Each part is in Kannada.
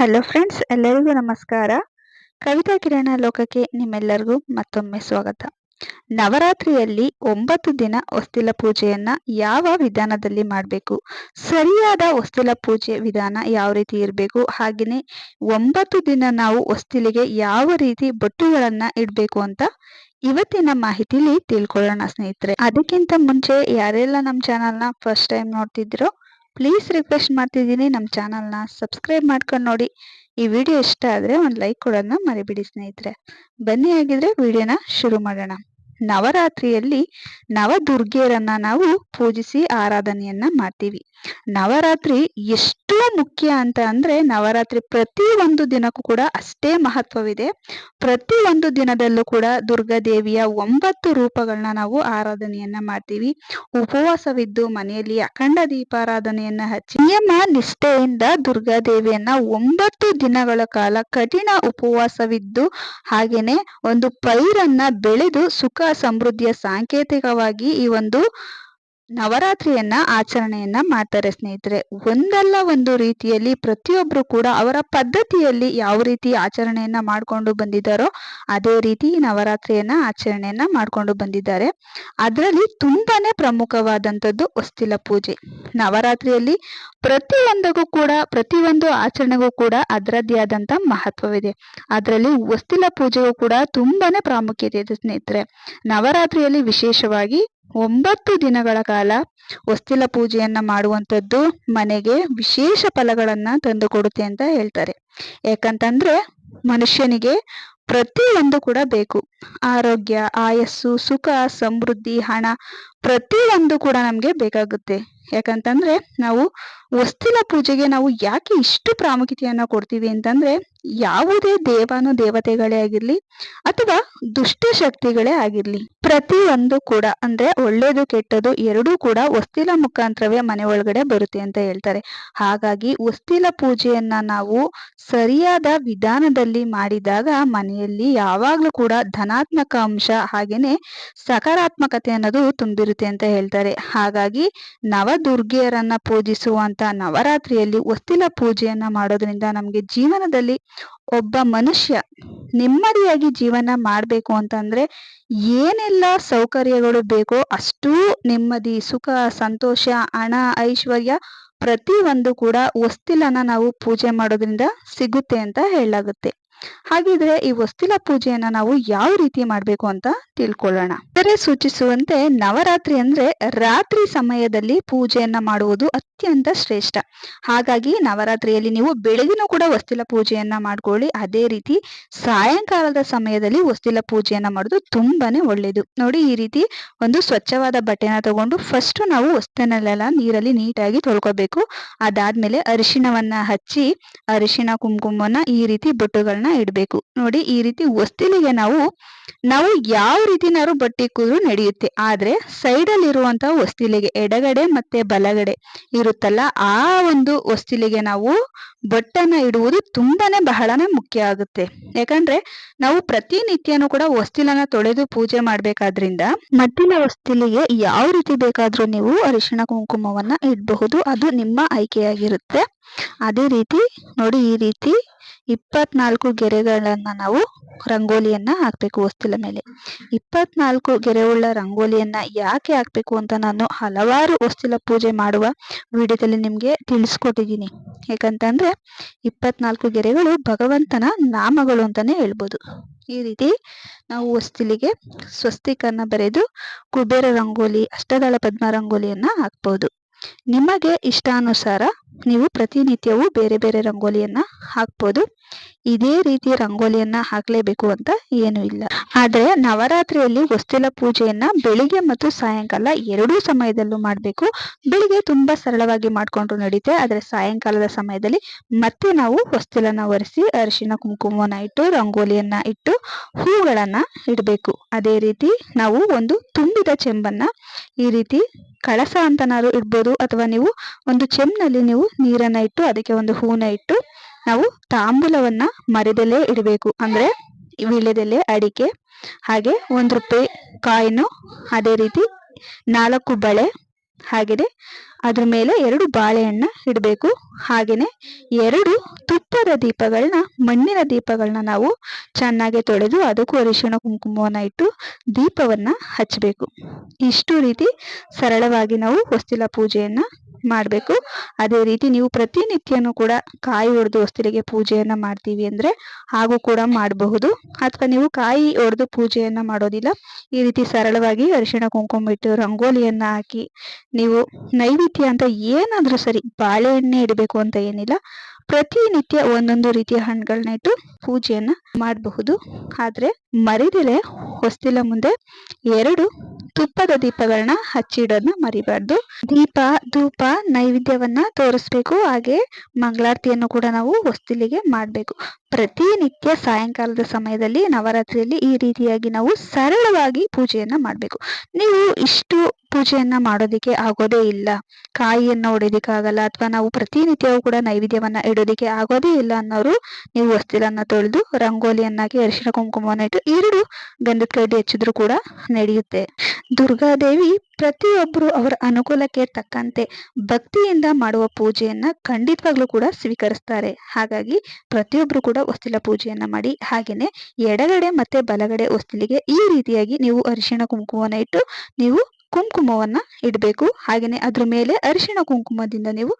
ಹಲೋ ಫ್ರೆಂಡ್ಸ್ ಎಲ್ಲರಿಗೂ ನಮಸ್ಕಾರ. ಕವಿತಾ ಕಿರಣ ಲೋಕಕ್ಕೆ ನಿಮ್ಮೆಲ್ಲರಿಗೂ ಮತ್ತೊಮ್ಮೆ ಸ್ವಾಗತ. ನವರಾತ್ರಿಯಲ್ಲಿ ಒಂಬತ್ತು ದಿನ ಹೊಸ್ತಿಲ ಪೂಜೆಯನ್ನ ಯಾವ ವಿಧಾನದಲ್ಲಿ ಮಾಡಬೇಕು? ಸರಿಯಾದ ಹೊಸ್ತಿಲ ಪೂಜೆ ವಿಧಾನ ಯಾವ ರೀತಿ ಇರಬೇಕು? ಹಾಗೆಯೇ ಒಂಬತ್ತು ದಿನ ನಾವು ಹೊಸ್ತಿಲಿಗೆ ಯಾವ ರೀತಿ ಬೊಟ್ಟುಗಳನ್ನ ಇಡಬೇಕು ಅಂತ ಇವತ್ತಿನ ಮಾಹಿತಿಲಿ ತಿಳ್ಕೊಳ್ಳೋಣ ಸ್ನೇಹಿತರೆ. ಅದಕ್ಕಿಂತ ಮುಂಚೆ ಯಾರೆಲ್ಲ ನಮ್ಮ ಚಾನಲ್ನ ಫಸ್ಟ್ ಟೈಮ್ ನೋಡ್ತಿದ್ರೋ ಪ್ಲೀಸ್ ರಿಕ್ವೆಸ್ಟ್ ಮಾಡ್ತಿದ್ದೀನಿ ನಮ್ಮ ಚಾನಲ್ನ ಸಬ್ಸ್ಕ್ರೈಬ್ ಮಾಡ್ಕೊಂಡು ನೋಡಿ. ಈ ವಿಡಿಯೋ ಇಷ್ಟ ಆದರೆ ಒಂದು ಲೈಕ್ ಕೊಡೋದನ್ನ ಮರಿಬಿಡಿ ಸ್ನೇಹಿತರೆ. ಬನ್ನಿ ಆಗಿದ್ರೆ ವಿಡಿಯೋನ ಶುರು ಮಾಡೋಣ. ನವರಾತ್ರಿಯಲ್ಲಿ ನವದುರ್ಗೆಯರನ್ನ ನಾವು ಪೂಜಿಸಿ ಆರಾಧನೆಯನ್ನ ಮಾಡ್ತೀವಿ. ನವರಾತ್ರಿ ಎಷ್ಟು ಮುಖ್ಯ ಅಂತ ಅಂದ್ರೆ ನವರಾತ್ರಿ ಪ್ರತಿ ಒಂದು ದಿನಕ್ಕೂ ಕೂಡ ಅಷ್ಟೇ ಮಹತ್ವವಿದೆ. ಪ್ರತಿ ಒಂದು ದಿನದಲ್ಲೂ ಕೂಡ ದುರ್ಗಾದೇವಿಯ ಒಂಬತ್ತು ರೂಪಗಳನ್ನ ನಾವು ಆರಾಧನೆಯನ್ನ ಮಾಡ್ತೀವಿ. ಉಪವಾಸವಿದ್ದು ಮನೆಯಲ್ಲಿ ಅಖಂಡ ದೀಪಾರಾಧನೆಯನ್ನ ಹಚ್ಚಿ ನಿಯಮ ನಿಷ್ಠೆಯಿಂದ ದುರ್ಗಾದೇವಿಯನ್ನ ಒಂಬತ್ತು ದಿನಗಳ ಕಾಲ ಕಠಿಣ ಉಪವಾಸವಿದ್ದು ಹಾಗೇನೆ ಒಂದು ಪೈರನ್ನ ಬೆಳೆದು ಸುಖ ಸಮೃದ್ಧಿಯ ಸಾಂಕೇತಿಕವಾಗಿ ಈ ಒಂದು ನವರಾತ್ರಿಯನ್ನ ಆಚರಣೆಯನ್ನ ಮಾಡ್ತಾರೆ ಸ್ನೇಹಿತರೆ. ಒಂದಲ್ಲ ಒಂದು ರೀತಿಯಲ್ಲಿ ಪ್ರತಿಯೊಬ್ಬರು ಕೂಡ ಅವರ ಪದ್ಧತಿಯಲ್ಲಿ ಯಾವ ರೀತಿ ಆಚರಣೆಯನ್ನ ಮಾಡ್ಕೊಂಡು ಬಂದಿದ್ದಾರೋ ಅದೇ ರೀತಿ ನವರಾತ್ರಿಯನ್ನ ಆಚರಣೆಯನ್ನ ಮಾಡ್ಕೊಂಡು ಬಂದಿದ್ದಾರೆ. ಅದರಲ್ಲಿ ತುಂಬಾನೇ ಪ್ರಮುಖವಾದಂಥದ್ದು ಹೊಸ್ತಿಲ ಪೂಜೆ. ನವರಾತ್ರಿಯಲ್ಲಿ ಪ್ರತಿಯೊಂದಕ್ಕೂ ಕೂಡ ಪ್ರತಿಯೊಂದು ಆಚರಣೆಗೂ ಕೂಡ ಅದರದ್ದೇ ಆದಂತ ಮಹತ್ವವಿದೆ. ಅದರಲ್ಲಿ ಹೊಸ್ತಿಲ ಪೂಜೆಗೂ ಕೂಡ ತುಂಬಾನೇ ಪ್ರಾಮುಖ್ಯತೆ ಇದೆ ಸ್ನೇಹಿತರೆ. ನವರಾತ್ರಿಯಲ್ಲಿ ವಿಶೇಷವಾಗಿ ಒಂಬತ್ತು ದಿನಗಳ ಕಾಲ ಹೊಸ್ತಿಲ ಪೂಜೆಯನ್ನ ಮಾಡುವಂಥದ್ದು ಮನೆಗೆ ವಿಶೇಷ ಫಲಗಳನ್ನ ತಂದು ಕೊಡುತ್ತೆ ಅಂತ ಹೇಳ್ತಾರೆ. ಯಾಕಂತಂದ್ರೆ ಮನುಷ್ಯನಿಗೆ ಪ್ರತಿಯೊಂದು ಕೂಡ ಬೇಕು. ಆರೋಗ್ಯ, ಆಯಸ್ಸು, ಸುಖ, ಸಮೃದ್ಧಿ, ಹಣ ಪ್ರತಿಯೊಂದು ಕೂಡ ನಮ್ಗೆ ಬೇಕಾಗುತ್ತೆ. ಯಾಕಂತಂದ್ರೆ ನಾವು ವಸ್ತುವಿನ ಪೂಜೆಗೆ ನಾವು ಯಾಕೆ ಇಷ್ಟು ಪ್ರಾಮುಖ್ಯತೆಯನ್ನ ಕೊಡ್ತೀವಿ ಅಂತಂದ್ರೆ ಯಾವುದೇ ದೇವಾನು ದೇವತೆಗಳೇ ಆಗಿರ್ಲಿ ಅಥವಾ ದುಷ್ಟ ಶಕ್ತಿಗಳೇ ಆಗಿರ್ಲಿ ಪ್ರತಿಯೊಂದು ಕೂಡ ಅಂದ್ರೆ ಒಳ್ಳೇದು ಕೆಟ್ಟದು ಎರಡೂ ಕೂಡ ವಸ್ತಿಲ ಮುಖಾಂತರವೇ ಮನೆ ಒಳಗಡೆ ಬರುತ್ತೆ ಅಂತ ಹೇಳ್ತಾರೆ. ಹಾಗಾಗಿ ವಸ್ತಿಲ ಪೂಜೆಯನ್ನ ನಾವು ಸರಿಯಾದ ವಿಧಾನದಲ್ಲಿ ಮಾಡಿದಾಗ ಮನೆಯಲ್ಲಿ ಯಾವಾಗ್ಲೂ ಕೂಡ ಧನಾತ್ಮಕ ಅಂಶ ಹಾಗೇನೆ ಸಕಾರಾತ್ಮಕತೆ ಅನ್ನೋದು ತುಂಬಿರುತ್ತೆ ಅಂತ ಹೇಳ್ತಾರೆ. ಹಾಗಾಗಿ ನವದುರ್ಗಿಯರನ್ನ ಪೂಜಿಸುವಂತ ನವರಾತ್ರಿಯಲ್ಲಿ ಒತ್ತಿಲ ಪೂಜೆಯನ್ನ ಮಾಡೋದ್ರಿಂದ ನಮ್ಗೆ ಜೀವನದಲ್ಲಿ ಒಬ್ಬ ಮನುಷ್ಯ ನೆಮ್ಮದಿಯಾಗಿ ಜೀವನ ಮಾಡ್ಬೇಕು ಅಂತಂದ್ರೆ ಏನೆಲ್ಲ ಸೌಕರ್ಯಗಳು ಬೇಕೋ ಅಷ್ಟೂ ನೆಮ್ಮದಿ, ಸುಖ, ಸಂತೋಷ, ಹಣ, ಐಶ್ವರ್ಯ ಪ್ರತಿ ಒಂದು ಕೂಡ ವಸ್ತುಲನ ನಾವು ಪೂಜೆ ಮಾಡೋದ್ರಿಂದ ಸಿಗುತ್ತೆ ಅಂತ ಹೇಳಲಾಗುತ್ತೆ. ಹಾಗಿದ್ರೆ ಈ ವಸ್ತಿಲ ಪೂಜೆಯನ್ನ ನಾವು ಯಾವ ರೀತಿ ಮಾಡ್ಬೇಕು ಅಂತ ತಿಳ್ಕೊಳ್ಳೋಣ. ಬೇರೆ ಸೂಚಿಸುವಂತೆ ನವರಾತ್ರಿ ಅಂದ್ರೆ ರಾತ್ರಿ ಸಮಯದಲ್ಲಿ ಪೂಜೆಯನ್ನ ಮಾಡುವುದು ಅತ್ಯಂತ ಶ್ರೇಷ್ಠ. ಹಾಗಾಗಿ ನವರಾತ್ರಿಯಲ್ಲಿ ನೀವು ಬೆಳಗಿನ ಕೂಡ ವಸ್ತಿಲ ಪೂಜೆಯನ್ನ ಮಾಡ್ಕೊಳ್ಳಿ. ಅದೇ ರೀತಿ ಸಾಯಂಕಾಲದ ಸಮಯದಲ್ಲಿ ವಸ್ತಿಲ ಪೂಜೆಯನ್ನ ಮಾಡೋದು ತುಂಬಾನೇ ಒಳ್ಳೇದು ನೋಡಿ ಈ ರೀತಿ ಒಂದು ಸ್ವಚ್ಛವಾದ ಬಟ್ಟೆನ ತಗೊಂಡು ಫಸ್ಟ್ ನಾವು ವಸ್ತಿನಲ್ಲೆಲ್ಲ ನೀರಲ್ಲಿ ನೀಟಾಗಿ ತೊಳ್ಕೊಬೇಕು. ಅದಾದ್ಮೇಲೆ ಅರಿಶಿಣವನ್ನ ಹಚ್ಚಿ ಅರಿಶಿಣ ಕುಂಕುಮನ ಈ ರೀತಿ ಬೊಟ್ಟುಗಳನ್ನ ಇಡಬೇಕು. ನೋಡಿ ಈ ರೀತಿ ಹೊಸ್ತಿಲಿಗೆ ನಾವು ನಾವು ಯಾವ ರೀತಿನಾದ್ರು ಬಟ್ಟೆ ಕೂದ್ರು ನಡೆಯುತ್ತೆ. ಆದ್ರೆ ಸೈಡ್ ಅಲ್ಲಿ ಇರುವಂತಹ ಹೊಸ್ತಿಲಿಗೆ ಎಡಗಡೆ ಮತ್ತೆ ಬಲಗಡೆ ಇರುತ್ತಲ್ಲ, ಆ ಒಂದು ಹೊಸ್ತಿಲಿಗೆ ನಾವು ಬಟ್ಟನ್ನ ಇಡುವುದು ತುಂಬಾನೇ ಬಹಳನೇ ಮುಖ್ಯ ಆಗುತ್ತೆ. ಯಾಕಂದ್ರೆ ನಾವು ಪ್ರತಿನಿತ್ಯನೂ ಕೂಡ ವಸ್ತಿಲನ್ನ ತೊಳೆದು ಪೂಜೆ ಮಾಡ್ಬೇಕಾದ್ರಿಂದ ಮದ್ದಿನ ವಸ್ತಿಲಿಗೆ ಯಾವ ರೀತಿ ಬೇಕಾದ್ರೂ ನೀವು ಅರಿಶಿಣ ಕುಂಕುಮವನ್ನ ಇಡಬಹುದು. ಅದು ನಿಮ್ಮ ಆಯ್ಕೆಯಾಗಿರುತ್ತೆ. ಅದೇ ರೀತಿ ನೋಡಿ ಈ ರೀತಿ ಇಪ್ಪತ್ನಾಲ್ಕು ಗೆರೆಗಳನ್ನು ನಾವು ರಂಗೋಲಿಯನ್ನ ಹಾಕಬೇಕು ಹೊಸ್ತಿಲ ಮೇಲೆ. ಇಪ್ಪತ್ನಾಲ್ಕು ಗೆರೆಯುಳ್ಳ ರಂಗೋಲಿಯನ್ನ ಯಾಕೆ ಹಾಕಬೇಕು ಅಂತ ನಾನು ಹಲವಾರು ಹೊಸ್ತಿಲ ಪೂಜೆ ಮಾಡುವ ವಿಡಿಯೋದಲ್ಲಿ ನಿಮಗೆ ತಿಳಿಸ್ಕೊಟ್ಟಿದ್ದೀನಿ. ಯಾಕಂತಂದರೆ ಇಪ್ಪತ್ನಾಲ್ಕು ಗೆರೆಗಳು ಭಗವಂತನ ನಾಮಗಳು ಅಂತಾನೆ ಹೇಳ್ಬೋದು. ಈ ರೀತಿ ನಾವು ವಸ್ತುಲಿಗೆ ಸ್ವಸ್ತಿಕನ್ನ ಬರೆದು ಕುಬೇರ ರಂಗೋಲಿ, ಅಷ್ಟದಳ ಪದ್ಮ ರಂಗೋಲಿಯನ್ನ ಹಾಕ್ಬೋದು. ನಿಮಗೆ ಇಷ್ಟಾನುಸಾರ ನೀವು ಪ್ರತಿನಿತ್ಯವೂ ಬೇರೆ ಬೇರೆ ರಂಗೋಲಿಯನ್ನ ಹಾಕ್ಬೋದು. ಇದೇ ರೀತಿ ರಂಗೋಲಿಯನ್ನ ಹಾಕ್ಲೇಬೇಕು ಅಂತ ಏನು ಇಲ್ಲ. ಆದರೆ ನವರಾತ್ರಿಯಲ್ಲಿ ಹೊಸ್ತಿಲ ಪೂಜೆಯನ್ನ ಬೆಳಿಗ್ಗೆ ಮತ್ತು ಸಾಯಂಕಾಲ ಎರಡೂ ಸಮಯದಲ್ಲೂ ಮಾಡಬೇಕು. ಬೆಳಿಗ್ಗೆ ತುಂಬಾ ಸರಳವಾಗಿ ಮಾಡ್ಕೊಂಡ್ರು ನಡೀತೆ. ಆದರೆ ಸಾಯಂಕಾಲದ ಸಮಯದಲ್ಲಿ ಮತ್ತೆ ನಾವು ಹೊಸ್ತಿಲನ್ನ ಒರೆಸಿ ಅರಿಶಿನ ಕುಂಕುಮವನ್ನ ಇಟ್ಟು ರಂಗೋಲಿಯನ್ನ ಇಟ್ಟು ಹೂಗಳನ್ನ ಇಡಬೇಕು. ಅದೇ ರೀತಿ ನಾವು ಒಂದು ತುಂಬಿದ ಚೆಂಬನ್ನ ಈ ರೀತಿ ಕಳಸ ಅಂತನಾದ್ರು ಇಡ್ಬೋದು. ಅಥವಾ ನೀವು ಒಂದು ಚೆಂಬ್ನಲ್ಲಿ ನೀವು ನೀರನ್ನ ಇಟ್ಟು ಅದಕ್ಕೆ ಒಂದು ಹೂನ ಇಟ್ಟು ನಾವು ತಾಂಬೂಲವನ್ನ ಮರದಲ್ಲೇ ಇಡಬೇಕು. ಅಂದ್ರೆ ವೀಳ್ಯದೆಲೆ, ಅಡಿಕೆ, ಹಾಗೆ ಒಂದು ರೂಪಾಯಿ ಕಾಯಿನು ಅದೇ ರೀತಿ ನಾಲ್ಕು ಬಳೆ ಹಾಗೆಯೇ ಅದ್ರ ಮೇಲೆ ಎರಡು ಬಾಳೆಹಣ್ಣ ಇಡಬೇಕು. ಹಾಗೆಯೇ ಎರಡು ತುಪ್ಪದ ದೀಪಗಳನ್ನ, ಮಣ್ಣಿನ ದೀಪಗಳನ್ನ ನಾವು ಚೆನ್ನಾಗಿ ತೊಳೆದು ಅದಕ್ಕೂ ಅರಿಶಿಣ, ಕುಂಕುಮವನ್ನ ಇಟ್ಟು ದೀಪವನ್ನ ಹಚ್ಚಬೇಕು ಇಷ್ಟು ರೀತಿ ಸರಳವಾಗಿ ನಾವು ಹೊಸ್ತಿಲ ಪೂಜೆಯನ್ನ ಮಾಡಬೇಕು. ಅದೇ ರೀತಿ ನೀವು ಪ್ರತಿನಿತ್ಯನೂ ಕೂಡ ಕಾಯಿ ಒಡೆದು ಹೊಸ್ತಿಲಿಗೆ ಪೂಜೆಯನ್ನ ಮಾಡ್ತೀವಿ ಅಂದ್ರೆ ಹಾಗೂ ಕೂಡ ಮಾಡಬಹುದು. ಅಥವಾ ನೀವು ಕಾಯಿ ಒಡೆದು ಪೂಜೆಯನ್ನ ಮಾಡೋದಿಲ್ಲ. ಈ ರೀತಿ ಸರಳವಾಗಿ ಅರಿಶಿಣ, ಕುಂಕುಮ ಇಟ್ಟು ರಂಗೋಲಿಯನ್ನ ಹಾಕಿ ನೀವು ನೈವೇದ್ಯ ಅಂತ ಏನಾದರೂ ಸರಿ ಬಾಳೆಹಣ್ಣೆ ಇಡಬೇಕು ಅಂತ ಏನಿಲ್ಲ. ಪ್ರತಿನಿತ್ಯ ಒಂದೊಂದು ರೀತಿಯ ಹಣ್ಣುಗಳನ್ನ ಇಟ್ಟು ಪೂಜೆಯನ್ನ ಮಾಡಬಹುದು. ಆದರೆ ಮರಿದೆಲೆ ಹೊಸ್ತಿಲ ಮುಂದೆ ಎರಡು ತುಪ್ಪದ ದೀಪಗಳನ್ನ ಹಚ್ಚಿಡೋದನ್ನ ಮರಿಬಾರ್ದು. ದೀಪ, ಧೂಪ ನೈವೇದ್ಯವನ್ನ ತೋರಿಸ್ಬೇಕು. ಹಾಗೆ ಮಂಗಳಾರತಿಯನ್ನು ಕೂಡ ನಾವು ಹೊಸ್ತಿಲಿಗೆ ಮಾಡಬೇಕು. ಪ್ರತಿನಿತ್ಯ ಸಾಯಂಕಾಲದ ಸಮಯದಲ್ಲಿ ನವರಾತ್ರಿಯಲ್ಲಿ ಈ ರೀತಿಯಾಗಿ ನಾವು ಸರಳವಾಗಿ ಪೂಜೆಯನ್ನ ಮಾಡಬೇಕು. ನೀವು ಇಷ್ಟು ಪೂಜೆಯನ್ನ ಮಾಡೋದಕ್ಕೆ ಆಗೋದೇ ಇಲ್ಲ. ಕಾಯಿಯನ್ನ ಹೊಡೆಯೋದಕ್ಕಾಗಲ್ಲ ಅಥವಾ ನಾವು ಪ್ರತಿನಿತ್ಯವೂ ಕೂಡ ನೈವೇದ್ಯವನ್ನ ಇಡೋದಕ್ಕೆ ಆಗೋದೇ ಇಲ್ಲ ಅನ್ನೋರು ನೀವು ಹೊಸ್ತಿಲನ್ನ ತೊಳೆದು ರಂಗೋಲಿಯನ್ನಾಗಿ ಅರಿಶಿನ ಕುಂಕುಮವನ್ನ ಇಟ್ಟು ಎರಡು ಗಂಧದ ಕಡ್ಡಿ ಹಚ್ಚಿದ್ರು ಕೂಡ ನಡೆಯುತ್ತೆ. ದುರ್ಗಾದೇವಿ ಪ್ರತಿಯೊಬ್ಬರು ಅವರ ಅನುಕೂಲಕ್ಕೆ ತಕ್ಕಂತೆ ಭಕ್ತಿಯಿಂದ ಮಾಡುವ ಪೂಜೆಯನ್ನ ಖಂಡಿತವಾಗ್ಲೂ ಕೂಡ ಸ್ವೀಕರಿಸ್ತಾರೆ. ಹಾಗಾಗಿ ಪ್ರತಿಯೊಬ್ಬರು ಕೂಡ ವಸ್ತಿಲ ಪೂಜೆಯನ್ನ ಮಾಡಿ. ಹಾಗೇನೆ ಎಡಗಡೆ ಮತ್ತೆ ಬಲಗಡೆ ವಸ್ತಿಲಿಗೆ ಈ ರೀತಿಯಾಗಿ ನೀವು ಅರಿಶಿಣ ಕುಂಕುಮವನ್ನು ಇಟ್ಟು ನೀವು ಕುಂಕುಮವನ್ನ ಇಡಬೇಕು. ಹಾಗೇನೆ ಅದ್ರ ಮೇಲೆ ಅರಿಶಿಣ ಕುಂಕುಮದಿಂದ ನೀವು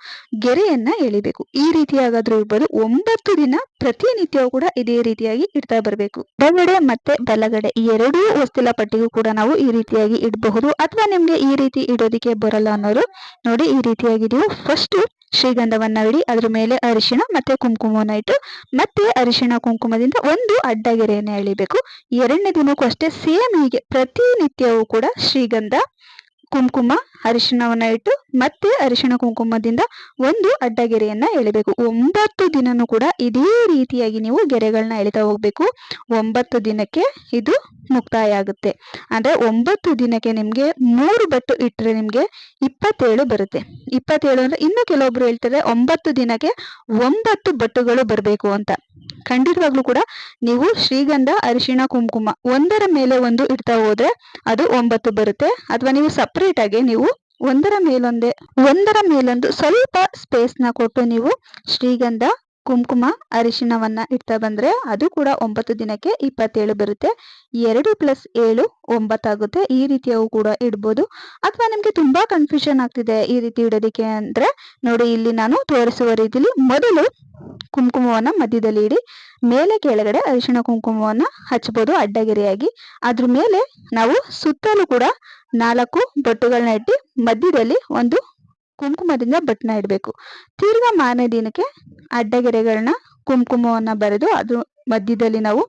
ಗೆರೆಯನ್ನ ಎಳಿಬೇಕು. ಈ ರೀತಿಯಾಗಾದ್ರೂ ಇರ್ಬೋದು. ಒಂಬತ್ತು ದಿನ ಪ್ರತಿನಿತ್ಯವೂ ಕೂಡ ಇದೇ ರೀತಿಯಾಗಿ ಇಡ್ತಾ ಬರಬೇಕು. ಎಡಗಡೆ ಮತ್ತೆ ಬಲಗಡೆ ಎರಡೂ ವಸ್ತುಲ ಪಟ್ಟಿಗೂ ಕೂಡ ನಾವು ಈ ರೀತಿಯಾಗಿ ಇಡಬಹುದು. ಅಥವಾ ನಿಮ್ಗೆ ಈ ರೀತಿ ಇಡೋದಿಕ್ಕೆ ಬರಲ್ಲ ಅನ್ನೋರು ನೋಡಿ ಈ ರೀತಿಯಾಗಿ ನೀವು ಫಸ್ಟ್ ಶ್ರೀಗಂಧವನ್ನ ಇಡಿ ಅದ್ರ ಮೇಲೆ ಅರಿಶಿಣ ಮತ್ತೆ ಕುಂಕುಮವನ್ನ ಇಟ್ಟು, ಮತ್ತೆ ಅರಿಶಿಣ ಕುಂಕುಮದಿಂದ ಒಂದು ಅಡ್ಡಗೆರೆಯನ್ನು ಎಳಿಬೇಕು. ಎರಡನೇ ದಿನಕ್ಕೂ ಅಷ್ಟೇ ಸೇಮ್ ಹೀಗೆ ಪ್ರತಿನಿತ್ಯವೂ ಕೂಡ ಶ್ರೀಗಂಧ ಕುಂಕುಮ, ಅರಿಶಿಣವನ್ನ ಇಟ್ಟು ಮತ್ತೆ ಅರಿಶಿಣ ಕುಂಕುಮದಿಂದ ಒಂದು ಅಡ್ಡಗೆರೆಯನ್ನ ಎಳಿಬೇಕು. ಒಂಬತ್ತು ದಿನನೂ ಕೂಡ ಇದೇ ರೀತಿಯಾಗಿ ನೀವು ಗೆರೆಗಳನ್ನ ಎಳಿತಾ ಹೋಗ್ಬೇಕು. ಒಂಬತ್ತು ದಿನಕ್ಕೆ ಇದು ಮುಕ್ತಾಯ ಆಗುತ್ತೆ. ಅಂದ್ರೆ ಒಂಬತ್ತು ದಿನಕ್ಕೆ ನಿಮ್ಗೆ ಮೂರು ಬಟ್ಟು ಇಟ್ಟರೆ ನಿಮ್ಗೆ ಇಪ್ಪತ್ತೇಳು ಬರುತ್ತೆ. ಇಪ್ಪತ್ತೇಳು ಅಂದ್ರೆ ಇನ್ನು ಕೆಲವೊಬ್ರು ಹೇಳ್ತಾರೆ, ಒಂಬತ್ತು ದಿನಕ್ಕೆ ಒಂಬತ್ತು ಬಟ್ಟುಗಳು ಬರಬೇಕು ಅಂತ. ಖಂಡಿತವಾಗ್ಲೂ ಕೂಡ ನೀವು ಶ್ರೀಗಂಧ, ಅರಿಶಿಣ, ಕುಂಕುಮ ಒಂದರ ಮೇಲೆ ಒಂದು ಇಡ್ತಾ ಹೋದ್ರೆ ಅದು ಒಂಬತ್ತು ಬರುತ್ತೆ. ಅಥವಾ ನೀವು ಸಪ್ರೇಟ್ ಆಗಿ ನೀವು ಒಂದರ ಮೇಲೊಂದೇ, ಒಂದರ ಮೇಲೊಂದು ಸ್ವಲ್ಪ ಸ್ಪೇಸ್ನ ಕೊಟ್ಟು ನೀವು ಶ್ರೀಗಂಧ ಕುಂಕುಮ ಅರಿಶಿನವನ್ನ ಇಡ್ತಾ ಬಂದ್ರೆ ಅದು ಕೂಡ ಒಂಬತ್ತು ದಿನಕ್ಕೆ ಇಪ್ಪತ್ತೇಳು ಬರುತ್ತೆ. ಎರಡು ಪ್ಲಸ್ ಏಳು ಒಂಬತ್ತಾಗುತ್ತೆ ಈ ರೀತಿಯವು ಕೂಡ ಇಡ್ಬೋದು. ಅಥವಾ ನಿಮ್ಗೆ ತುಂಬಾ ಕನ್ಫ್ಯೂಷನ್ ಆಗ್ತಿದೆ ಈ ರೀತಿ ಇಡೋದಿಕ್ಕೆ ಅಂದ್ರೆ ನೋಡಿ ಇಲ್ಲಿ ನಾನು ತೋರಿಸುವ ರೀತಿಲಿ ಮೊದಲು ಕುಂಕುಮವನ್ನ ಮಧ್ಯದಲ್ಲಿ ಇಡಿ, ಮೇಲೆ ಕೆಳಗಡೆ ಅರಿಶಿಣ ಕುಂಕುಮವನ್ನ ಹಚ್ಬೋದು ಅಡ್ಡಗೆರೆಯಾಗಿ. ಅದ್ರ ಮೇಲೆ ನಾವು ಸುತ್ತಲೂ ಕೂಡ ನಾಲ್ಕು ಬೊಟ್ಟುಗಳನ್ನ ಇಟ್ಟು ಮಧ್ಯದಲ್ಲಿ ಒಂದು ಕುಂಕುಮದಿಂದ ಬಟ್ಟನ ಇಡಬೇಕು. ತಿರ್ಗಾ ಮಾರನೇ ದಿನಕ್ಕೆ ಅಡ್ಡಗೆರೆಗಳನ್ನ ಕುಂಕುಮವನ್ನ ಬರೆದು ಅದು ಮಧ್ಯದಲ್ಲಿ ನಾವು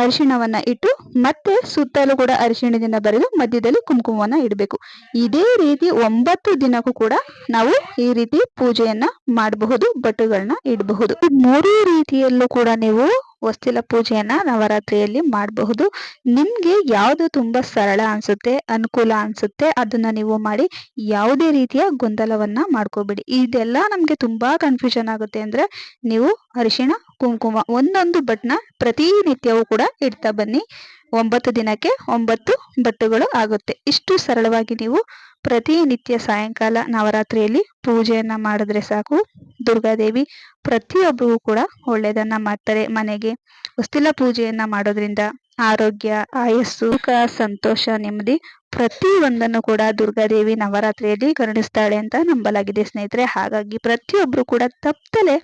ಅರಿಶಿಣವನ್ನ ಇಟ್ಟು ಮತ್ತೆ ಸುತ್ತಲೂ ಕೂಡ ಅರಿಶಿಣದಿಂದ ಬರೆದು ಮಧ್ಯದಲ್ಲಿ ಕುಂಕುಮವನ್ನ ಇಡಬೇಕು. ಇದೇ ರೀತಿ ಒಂಬತ್ತು ದಿನಕ್ಕೂ ಕೂಡ ನಾವು ಈ ರೀತಿ ಪೂಜೆಯನ್ನ ಮಾಡಬಹುದು, ಬಟ್ಟುಗಳನ್ನ ಇಡಬಹುದು. ಮೂರು ರೀತಿಯಲ್ಲೂ ಕೂಡ ನೀವು ಹೊಸ್ತಿಲ ಪೂಜೆಯನ್ನ ನವರಾತ್ರಿಯಲ್ಲಿ ಮಾಡಬಹುದು. ನಿಮ್ಗೆ ಯಾವುದು ತುಂಬಾ ಸರಳ ಅನ್ಸುತ್ತೆ, ಅನುಕೂಲ ಅನ್ಸುತ್ತೆ, ಅದನ್ನ ನೀವು ಮಾಡಿ ಯಾವುದೇ ರೀತಿಯ ಗೊಂದಲವನ್ನ ಮಾಡ್ಕೋಬೇಡಿ. ಇದೆಲ್ಲ ನಮ್ಗೆ ತುಂಬಾ ಕನ್ಫ್ಯೂಷನ್ ಆಗುತ್ತೆ ಅಂದ್ರೆ ನೀವು ಅರಿಶಿಣ, ಕುಂಕುಮ ಒಂದೊಂದು ಬಟ್ನ ಪ್ರತಿನಿತ್ಯವೂ ಕೂಡ ಇಡ್ತಾ ಬನ್ನಿ. ಒಂಬತ್ತು ದಿನಕ್ಕೆ ಒಂಬತ್ತು ಬಟ್ಟುಗಳು ಆಗುತ್ತೆ. ಇಷ್ಟು ಸರಳವಾಗಿ ನೀವು ಪ್ರತಿನಿತ್ಯ ಸಾಯಂಕಾಲ ನವರಾತ್ರಿಯಲ್ಲಿ ಪೂಜೆಯನ್ನ ಮಾಡಿದ್ರೆ ಸಾಕು. ದುರ್ಗಾದೇವಿ ಪ್ರತಿಯೊಬ್ಬರಿಗೂ ಕೂಡ ಒಳ್ಳೆಯದನ್ನ ಮಾಡ್ತಾರೆ ಮನೆಗೆ. ಹೊಸ್ತಿಲ ಪೂಜೆಯನ್ನ ಮಾಡೋದ್ರಿಂದ ಆರೋಗ್ಯ, ಆಯಸ್ಸು, ಸುಖ, ಸಂತೋಷ, ನೆಮ್ಮದಿ ಪ್ರತಿ ಒಂದನ್ನು ಕೂಡ ದುರ್ಗಾದೇವಿ ನವರಾತ್ರಿಯಲ್ಲಿ ಕರುಣಿಸ್ತಾಳೆ ಅಂತ ನಂಬಲಾಗಿದೆ ಸ್ನೇಹಿತರೆ. ಹಾಗಾಗಿ ಪ್ರತಿಯೊಬ್ರು ಕೂಡ ತಪ್ಪದಲೆ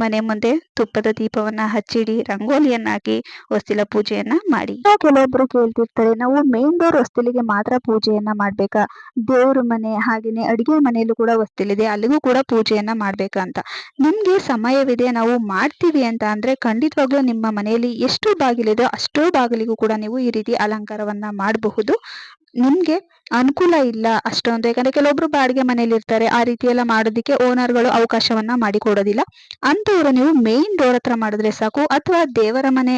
ಮನೆ ಮುಂದೆ ತುಪ್ಪದ ದೀಪವನ್ನ ಹಚ್ಚಿಡಿ ರಂಗೋಲಿಯನ್ನ ಹಾಕಿ ಹೊಸ್ತಿಲ ಪೂಜೆಯನ್ನ ಮಾಡಿ. ಕೆಲವೊಬ್ರು ಕೇಳ್ತಿರ್ತಾರೆ, ನಾವು ಮೇನ್ ಡೋರ್ ಹೊಸ್ತಿಲಿಗೆ ಮಾತ್ರ ಪೂಜೆಯನ್ನ ಮಾಡ್ಬೇಕಾ? ದೇವ್ರ ಮನೆ ಹಾಗೇನೆ ಅಡಿಗೆ ಮನೆಯಲ್ಲೂ ಕೂಡ ಹೊಸ್ತಿಲಿದೆ, ಅಲ್ಲಿಗೂ ಕೂಡ ಪೂಜೆಯನ್ನ ಅಂತ. ನಿಮ್ಗೆ ಸಮಯವಿದೆ, ನಾವು ಮಾಡ್ತೀವಿ ಅಂತ ಅಂದ್ರೆ ಖಂಡಿತವಾಗ್ಲೂ ನಿಮ್ಮ ಮನೆಯಲ್ಲಿ ಎಷ್ಟು ಬಾಗಿಲಿದೆ, ಅಷ್ಟೋ ಬಾಗಿಲಿಗೂ ಕೂಡ ನೀವು ಈ ರೀತಿ ಅಲಂಕಾರವನ್ನ ಮಾಡಬಹುದು. ನಿಮ್ಗೆ ಅನುಕೂಲ ಇಲ್ಲ ಅಷ್ಟೊಂದು. ಯಾಕಂದ್ರೆ ಕೆಲವೊಬ್ರು ಬಾಡಿಗೆ ಮನೇಲಿ ಇರ್ತಾರೆ, ಆ ರೀತಿ ಎಲ್ಲ ಮಾಡೋದಕ್ಕೆ ಓನರ್ಗಳು ಅವಕಾಶವನ್ನ ಮಾಡಿಕೊಡೋದಿಲ್ಲ. ಅಂಥವ್ರು ನೀವು ಮೇನ್ ಡೋರ್ ಹತ್ರ ಮಾಡಿದ್ರೆ ಸಾಕು, ಅಥವಾ ದೇವರ ಮನೆ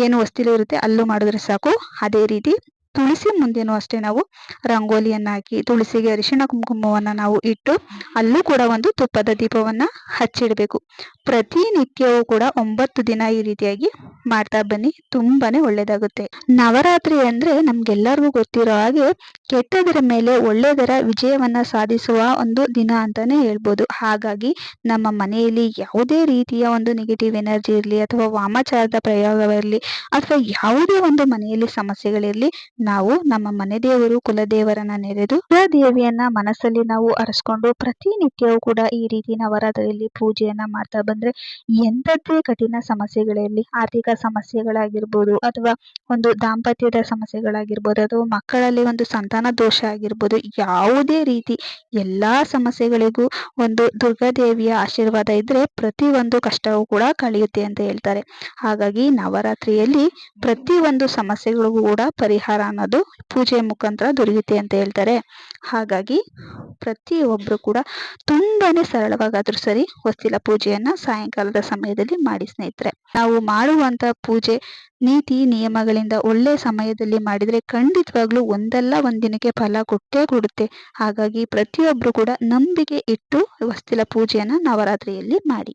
ಏನು ಹೊಸ್ತಿಲು ಅಲ್ಲೂ ಮಾಡಿದ್ರೆ ಸಾಕು. ಅದೇ ರೀತಿ ತುಳಸಿ ಮುಂದೆನೂ ಅಷ್ಟೇ ನಾವು ರಂಗೋಲಿಯನ್ನ ಹಾಕಿ ತುಳಸಿಗೆ ಅರಿಶಿಣ ಕುಂಕುಮವನ್ನ ನಾವು ಇಟ್ಟು ಅಲ್ಲೂ ಕೂಡ ಒಂದು ತುಪ್ಪದ ದೀಪವನ್ನ ಹಚ್ಚಿಡಬೇಕು. ಪ್ರತಿನಿತ್ಯವೂ ಕೂಡ ಒಂಬತ್ತು ದಿನ ಈ ರೀತಿಯಾಗಿ ಮಾಡ್ತಾ ಬನ್ನಿ, ತುಂಬಾನೇ ಒಳ್ಳೇದಾಗುತ್ತೆ. ನವರಾತ್ರಿ ಅಂದ್ರೆ ನಮ್ಗೆಲ್ಲರಿಗೂ ಗೊತ್ತಿರೋ ಹಾಗೆ ಕೆಟ್ಟದರ ಮೇಲೆ ಒಳ್ಳೆಯದರ ವಿಜಯವನ್ನ ಸಾಧಿಸುವ ಒಂದು ದಿನ ಅಂತಾನೆ ಹೇಳ್ಬೋದು. ಹಾಗಾಗಿ ನಮ್ಮ ಮನೆಯಲ್ಲಿ ಯಾವುದೇ ರೀತಿಯ ಒಂದು ನೆಗೆಟಿವ್ ಎನರ್ಜಿ ಇರಲಿ ಅಥವಾ ವಾಮಾಚಾರದ ಪ್ರಯೋಗವಿರಲಿ ಅಥವಾ ಯಾವುದೇ ಒಂದು ಮನೆಯಲ್ಲಿ ಸಮಸ್ಯೆಗಳಿರಲಿ ನಾವು ನಮ್ಮ ಮನೆ ದೇವರು ಕುಲದೇವರನ್ನ ನೆರೆದು ಕುಲದೇವಿಯನ್ನ ಮನಸ್ಸಲ್ಲಿ ನಾವು ಅರಸ್ಕೊಂಡು ಪ್ರತಿನಿತ್ಯವೂ ಕೂಡ ಈ ರೀತಿ ನವರಾತ್ರಿಯಲ್ಲಿ ಪೂಜೆಯನ್ನ ಮಾಡ್ತಾ ಬಂದ್ರೆ ಎಂಥದ್ದೇ ಕಠಿಣ ಸಮಸ್ಯೆಗಳಲ್ಲಿ, ಆರ್ಥಿಕ ಸಮಸ್ಯೆಗಳಾಗಿರ್ಬೋದು ಅಥವಾ ಒಂದು ದಾಂಪತ್ಯದ ಸಮಸ್ಯೆಗಳಾಗಿರ್ಬೋದು ಅಥವಾ ಮಕ್ಕಳಲ್ಲಿ ಒಂದು ಸಂತಾನ ದೋಷ ಆಗಿರ್ಬೋದು, ಯಾವುದೇ ರೀತಿ ಎಲ್ಲಾ ಸಮಸ್ಯೆಗಳಿಗೂ ಒಂದು ದುರ್ಗಾದೇವಿಯ ಆಶೀರ್ವಾದ ಇದ್ರೆ ಪ್ರತಿ ಒಂದು ಕಷ್ಟವೂ ಕೂಡ ಕಳೆಯುತ್ತೆ ಅಂತ ಹೇಳ್ತಾರೆ. ಹಾಗಾಗಿ ನವರಾತ್ರಿಯಲ್ಲಿ ಪ್ರತಿ ಒಂದು ಸಮಸ್ಯೆಗಳಿಗೂ ಕೂಡ ಪರಿಹಾರ ಅನ್ನೋದು ಪೂಜೆಯ ಮುಖಾಂತರ ದೊರೆಯುತ್ತೆ ಅಂತ ಹೇಳ್ತಾರೆ. ಹಾಗಾಗಿ ಪ್ರತಿಯೊಬ್ಬರು ಕೂಡ ತುಂಬಾನೇ ಸರಳವಾಗಾದ್ರೂ ಸರಿ ಹೊಸ್ತಿಲ ಪೂಜೆಯನ್ನ ಸಾಯಂಕಾಲದ ಸಮಯದಲ್ಲಿ ಮಾಡಿ ಸ್ನೇಹಿತರೆ. ನಾವು ಮಾಡುವಂತ ಪೂಜೆ ನೀತಿ ನಿಯಮಗಳಿಂದ ಒಳ್ಳೆ ಸಮಯದಲ್ಲಿ ಮಾಡಿದ್ರೆ ಖಂಡಿತವಾಗ್ಲೂ ಒಂದಲ್ಲ ಒಂದಿನಕ್ಕೆ ಫಲ ಕೊಟ್ಟೇ ಕೊಡುತ್ತೆ. ಹಾಗಾಗಿ ಪ್ರತಿಯೊಬ್ರು ಕೂಡ ನಂಬಿಕೆ ಇಟ್ಟು ಹೊಸ್ತಿಲ ಪೂಜೆಯನ್ನ ನವರಾತ್ರಿಯಲ್ಲಿ ಮಾಡಿ.